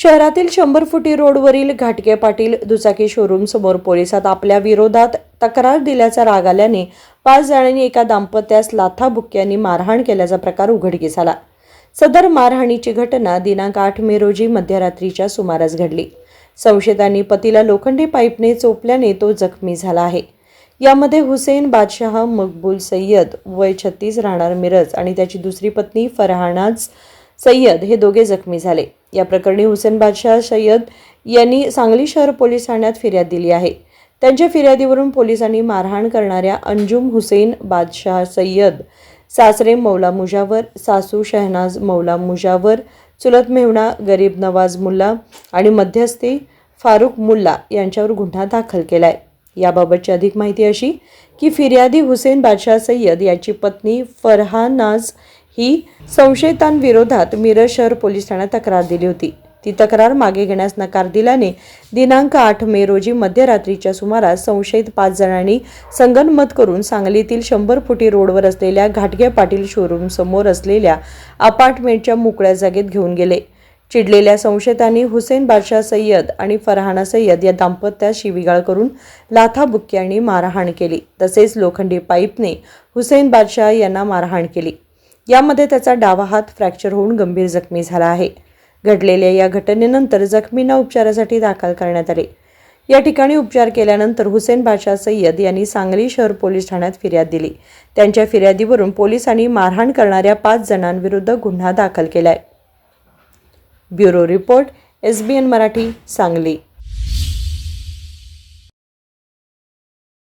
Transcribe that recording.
शहरातील शंभर फुटी रोडवरील घाटगे पाटील दुचाकी शोरूम समोर पोलिसात आपल्या विरोधात तक्रार दिल्याचा राग आल्याने पाच जणांनी एका दाम्पत्यास लाथाबुक्क्यांनी मारहाण केल्याचा प्रकार उघडकीस आला. सदर मारहाणीची घटना दिनांक आठ मे रोजी मध्यरात्रीच्या सुमारास घडली. संशयितांनी पतीला लोखंडी पाईपने चोपल्याने तो जखमी झाला आहे. यामध्ये हुसेन बादशाह मकबूल सय्यद वय छत्तीस राहणार मिरज आणि त्याची दुसरी पत्नी फरहानाज सय्यद हे दोघे जखमी झाले. या प्रकरणी हुसेन बादशाह सय्यद यांनी सांगली शहर पोलीस ठाण्यात फिर्याद दिली आहे. त्यांच्या फिर्यादीवरून पोलिसांनी मारहाण करणाऱ्या अंजुम हुसेन बादशाह सय्यद सासरे मौला मुजावर सासू शहनाज मौला मुजावर चुलत मेहणा गरीब नवाज मुल्ला आणि मध्यस्थी फारुख मुल्ला यांच्यावर गुन्हा दाखल केला आहे याबाबतची अधिक माहिती अशी की फिर्यादी हुसेन बादशाह सय्यद याची पत्नी फरहानाज ही संशयितांविरोधात मिरज शहर पोलीस ठाण्यात तक्रार दिली होती. ती तक्रार मागे घेण्यास नकार दिल्याने दिनांक आठ मे रोजी मध्यरात्रीच्या सुमारास संशयित पाच जणांनी संगनमत करून सांगलीतील शंभर फुटी रोडवर असलेल्या घाटगे पाटील शोरूम समोर असलेल्या अपार्टमेंटच्या मोकळ्या जागेत घेऊन गेले. चिडलेल्या संशयितांनी हुसेन बादशाह सय्यद आणि फरहाना सय्यद या दाम्पत्यास शिवीगाळ करून लाथाबुक्की आणि मारहाण केली. तसेच लोखंडी पाईपने हुसेन बादशाह यांना मारहाण केली. यामध्ये त्याचा डावा हात फ्रॅक्चर होऊन गंभीर जखमी झाला आहे. घडलेल्या या घटनेनंतर जखमींना उपचारासाठी दाखल करण्यात आले. या ठिकाणी उपचार केल्यानंतर हुसेन बादशाह सय्यद यांनी सांगली शहर पोलीस ठाण्यात फिर्याद दिली. त्यांच्या फिर्यादीवरून पोलिसांनी मारहाण करणाऱ्या पाच जणांविरुद्ध गुन्हा दाखल केलाय. Bureau report S B N Marathi Sangli.